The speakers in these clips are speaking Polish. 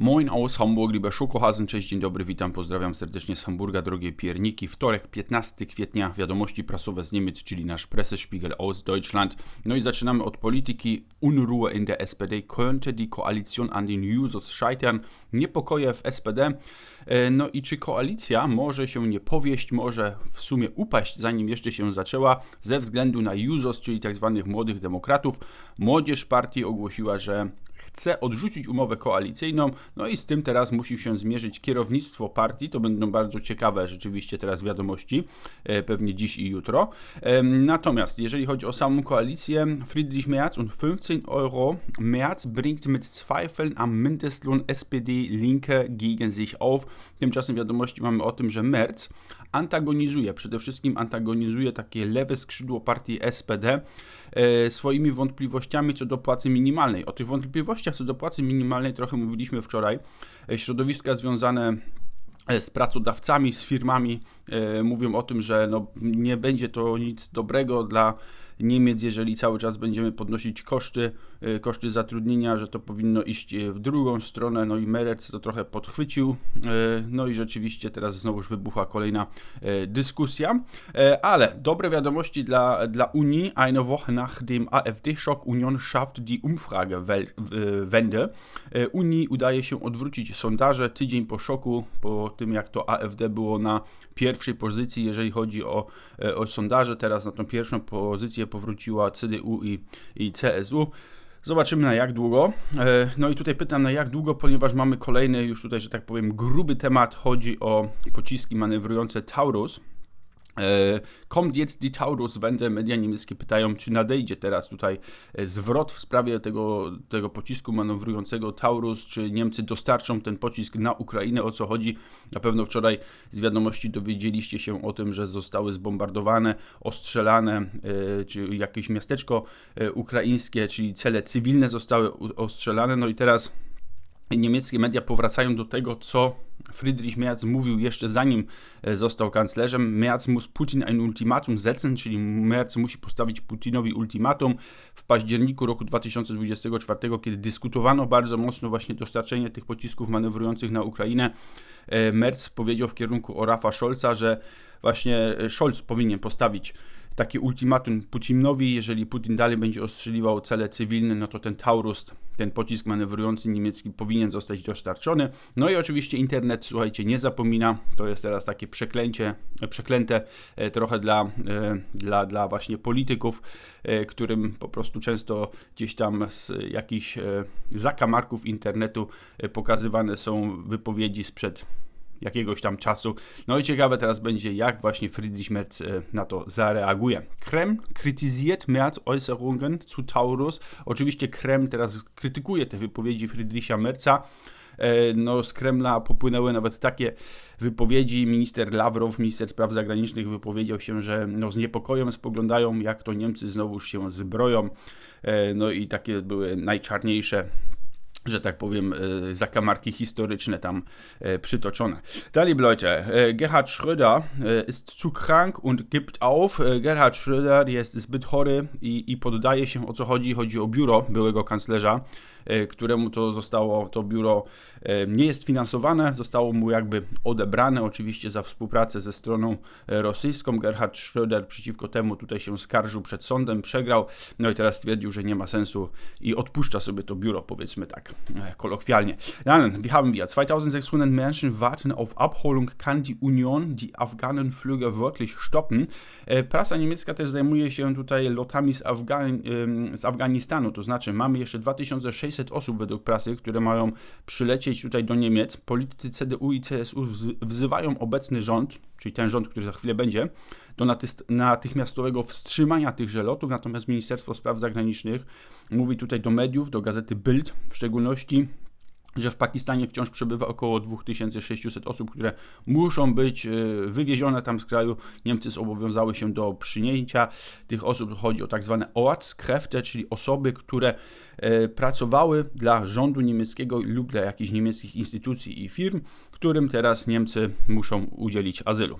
Moin aus Hamburg, liebe Schokohasen, cześć, dzień dobry, witam, pozdrawiam serdecznie z Hamburga, drogie pierniki. Wtorek, 15 kwietnia, wiadomości prasowe z Niemiec, czyli nasz Pressespiegel aus Deutschland. No i zaczynamy od polityki. Unruhe in der SPD. Könnte die Koalition an den Jusos scheitern? Niepokoje w SPD. E, no i czy koalicja może się nie powieść, może w sumie upaść, zanim jeszcze się zaczęła, ze względu na Jusos, czyli tzw. Tak młodych demokratów. Młodzież partii ogłosiła, że chce odrzucić umowę koalicyjną, no i z tym teraz musi się zmierzyć kierownictwo partii. To będą bardzo ciekawe rzeczywiście teraz wiadomości, e, pewnie dziś i jutro. Natomiast jeżeli chodzi o samą koalicję, Friedrich Merz und 15 Euro. Merz bringt mit Zweifeln am Mindestlohn SPD Linke gegen sich auf. Tymczasem wiadomości mamy o tym, że Merz antagonizuje, przede wszystkim antagonizuje takie lewe skrzydło partii SPD e, swoimi wątpliwościami co do płacy minimalnej. O tych wątpliwościach co do płacy minimalnej trochę mówiliśmy wczoraj. E, środowiska związane e, z pracodawcami, z firmami mówią o tym, że no, nie będzie to nic dobrego dla Niemiec, jeżeli cały czas będziemy podnosić koszty, y, koszty zatrudnienia, że to powinno iść y, w drugą stronę. No i Merec to trochę podchwycił. Y, no i rzeczywiście teraz znowuż wybuchła kolejna dyskusja. Ale dobre wiadomości dla, dla Unii. Eine Woche nach dem AfD-Schock Union schafft die Umfragewende. Unii udaje się odwrócić sondaże tydzień po szoku, po tym jak to AfD było na pierwszej pozycji, jeżeli chodzi o, o sondaże. Teraz na tą pierwszą pozycję powróciła CDU i, i CSU. Zobaczymy na jak długo. E, no i tutaj pytam na jak długo, ponieważ mamy kolejny już tutaj, że tak powiem, gruby temat. Chodzi o pociski manewrujące Taurus. E, kommt jetzt die Taurus-Wende? Media niemieckie pytają, czy nadejdzie teraz tutaj e, zwrot w sprawie tego, tego pocisku manewrującego Taurus, czy Niemcy dostarczą ten pocisk na Ukrainę, o co chodzi. Na pewno wczoraj z wiadomości dowiedzieliście się o tym, że zostały zbombardowane, ostrzelane, e, czy jakieś miasteczko ukraińskie, czyli cele cywilne zostały ostrzelane. No i teraz niemieckie media powracają do tego, co Friedrich Merz mówił jeszcze zanim e, został kanclerzem. Merz muss Putin ein Ultimatum setzen, czyli Merz musi postawić Putinowi ultimatum. W październiku roku 2024, kiedy dyskutowano bardzo mocno właśnie dostarczenie tych pocisków manewrujących na Ukrainę, e, Merz powiedział w kierunku Orafa Scholza, że właśnie e, Scholz powinien postawić takie ultimatum Putinowi, jeżeli Putin dalej będzie ostrzeliwał cele cywilne, no to ten Taurus, ten pocisk manewrujący niemiecki powinien zostać dostarczony. No i oczywiście internet, słuchajcie, nie zapomina, to jest teraz takie przeklęcie, przeklęte e, trochę dla, e, dla, dla właśnie polityków, e, którym po prostu często gdzieś tam z jakichś zakamarków internetu pokazywane są wypowiedzi sprzed jakiegoś tam czasu. No i ciekawe teraz będzie, jak właśnie Friedrich Merz e, na to zareaguje. Kreml krytyziert Merz Äußerungen zu Taurus. Oczywiście Kreml teraz krytykuje te wypowiedzi Friedricha Merza. E, no, z Kremla popłynęły nawet takie wypowiedzi. Minister Lawrow, minister spraw zagranicznych, wypowiedział się, że no, z niepokojem spoglądają, jak to Niemcy znowu się zbroją. E, no i takie były najczarniejsze że tak powiem, e, zakamarki historyczne tam e, przytoczone. Dalej, Leute, e, Gerhard Schröder zu krank und gibt auf. Gerhard Schröder jest zbyt chory i, i poddaje się, o co chodzi. Chodzi o biuro byłego kanclerza któremu to zostało, to biuro e, nie jest finansowane, zostało mu jakby odebrane, oczywiście za współpracę ze stroną e, rosyjską. Gerhard Schröder przeciwko temu tutaj się skarżył przed sądem, przegrał, no i teraz stwierdził, że nie ma sensu i odpuszcza sobie to biuro, powiedzmy tak kolokwialnie. Dann, wir haben wir 2600 Menschen warten auf Abholung. Kann die Union die Afghanenflüge wirklich stoppen? Prasa niemiecka też zajmuje się tutaj lotami z, Afgan z Afganistanu, to znaczy mamy jeszcze 2600 600 osób według prasy, które mają przylecieć tutaj do Niemiec. Politycy CDU i CSU wzywają obecny rząd, czyli ten rząd, który za chwilę będzie, do natychmiastowego wstrzymania tychże lotów. Natomiast Ministerstwo Spraw Zagranicznych mówi tutaj do mediów, do gazety Bild w szczególności, że w Pakistanie wciąż przebywa około 2600 osób, które muszą być e, wywiezione tam z kraju. Niemcy zobowiązały się do przyjęcia tych osób. Chodzi o tak zwane Ortskräfte, czyli osoby, które pracowały dla rządu niemieckiego lub dla jakichś niemieckich instytucji i firm, którym teraz Niemcy muszą udzielić azylu.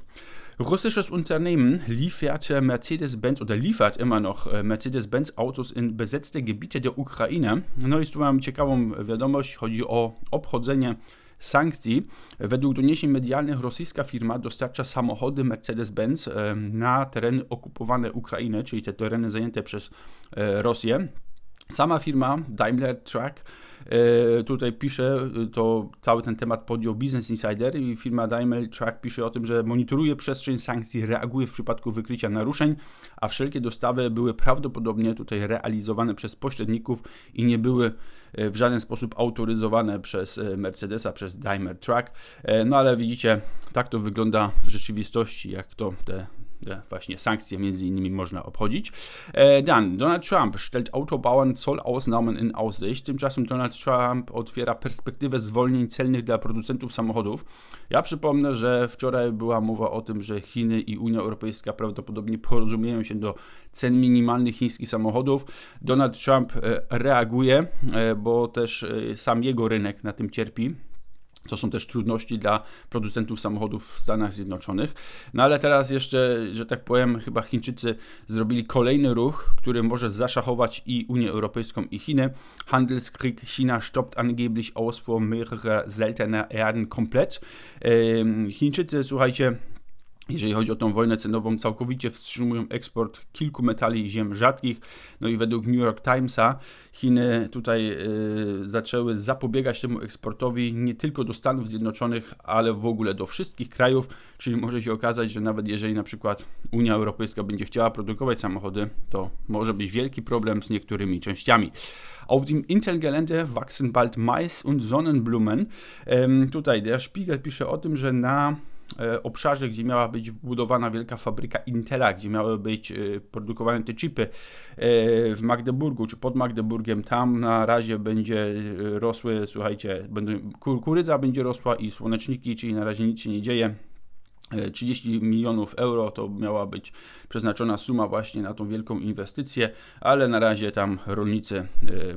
Russisches Unternehmen lieferte Mercedes-Benz oder liefert immer noch e, Mercedes-Benz Autos in besetzte Gebiete der Ukraine. No i tu mam ciekawą wiadomość, chodzi o obchodzenie sankcji. Według doniesień medialnych rosyjska firma dostarcza samochody Mercedes-Benz e, na tereny okupowane Ukrainy, czyli te tereny zajęte przez e, Rosję. Sama firma Daimler Truck e, tutaj pisze, to cały ten temat podjął Business Insider i firma Daimler Truck pisze o tym, że monitoruje przestrzeń sankcji, reaguje w przypadku wykrycia naruszeń, a wszelkie dostawy były prawdopodobnie tutaj realizowane przez pośredników i nie były w żaden sposób autoryzowane przez e, Mercedesa, przez Daimler Truck. E, no ale widzicie, tak to wygląda w rzeczywistości, jak to te właśnie Sankcje między innymi można obchodzić. E, dann, Donald Trump stellt Autobauern Zollausnahmen in Aussicht. Tymczasem Donald Trump otwiera perspektywę zwolnień celnych dla producentów samochodów. Ja przypomnę, że wczoraj była mowa o tym, że Chiny i Unia Europejska prawdopodobnie porozumieją się do cen minimalnych chińskich samochodów. Donald Trump e, reaguje, e, bo też sam jego rynek na tym cierpi. To są też trudności dla producentów samochodów w Stanach Zjednoczonych. No ale teraz jeszcze, że tak powiem, chyba Chińczycy zrobili kolejny ruch, który może zaszachować i Unię Europejską i Chiny. Handelskrieg China stoppt angeblich Ausfuhr mehrerer seltener Erden komplett. Chińczycy, słuchajcie, jeżeli chodzi o tą wojnę cenową, całkowicie wstrzymują eksport kilku metali i ziem rzadkich. No i według New York Timesa Chiny tutaj y, zaczęły zapobiegać temu eksportowi nie tylko do Stanów Zjednoczonych, ale w ogóle do wszystkich krajów, czyli może się okazać, że nawet jeżeli na przykład Unia Europejska będzie chciała produkować samochody, to może być wielki problem z niektórymi częściami. Auf dem Intel-Gelände wachsen bald Mais und Sonnenblumen. tutaj der Spiegel pisze o tym, że na obszarze, gdzie miała być wbudowana wielka fabryka Intela, gdzie miały być e, produkowane te chipy e, w Magdeburgu czy pod Magdeburgiem, tam na razie będzie rosły, słuchajcie, będą, kukurydza będzie rosła i słoneczniki, czyli na razie nic się nie dzieje. 30 milionów euro to miała być przeznaczona suma właśnie na tą wielką inwestycję, ale na razie tam rolnicy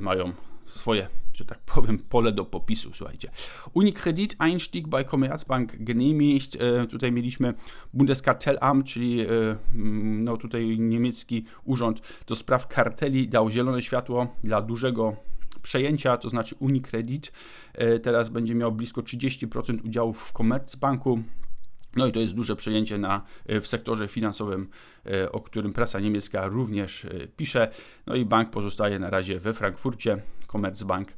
mają swoje że tak powiem, pole do popisu, słuchajcie. Unikredit-Einstieg bei Commerzbank genehmigt. E, tutaj mieliśmy Bundeskartellamt, czyli e, mm, no tutaj niemiecki urząd do spraw karteli dał zielone światło dla dużego przejęcia, to znaczy Unicredit e, teraz będzie miał blisko 30% udziałów w Commerzbanku. No i to jest duże przejęcie na, w sektorze finansowym, o którym prasa niemiecka również pisze. No i bank pozostaje na razie we Frankfurcie. Commerzbank.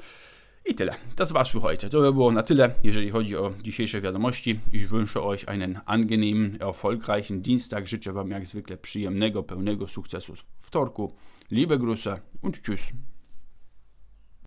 I tyle. Das war's für heute. To by było na tyle, jeżeli chodzi o dzisiejsze wiadomości. Ich wünsche euch einen angenehmen, erfolgreichen Dienstag. Życzę Wam jak zwykle przyjemnego, pełnego sukcesu w wtorku. Liebe Grüße und tschüss.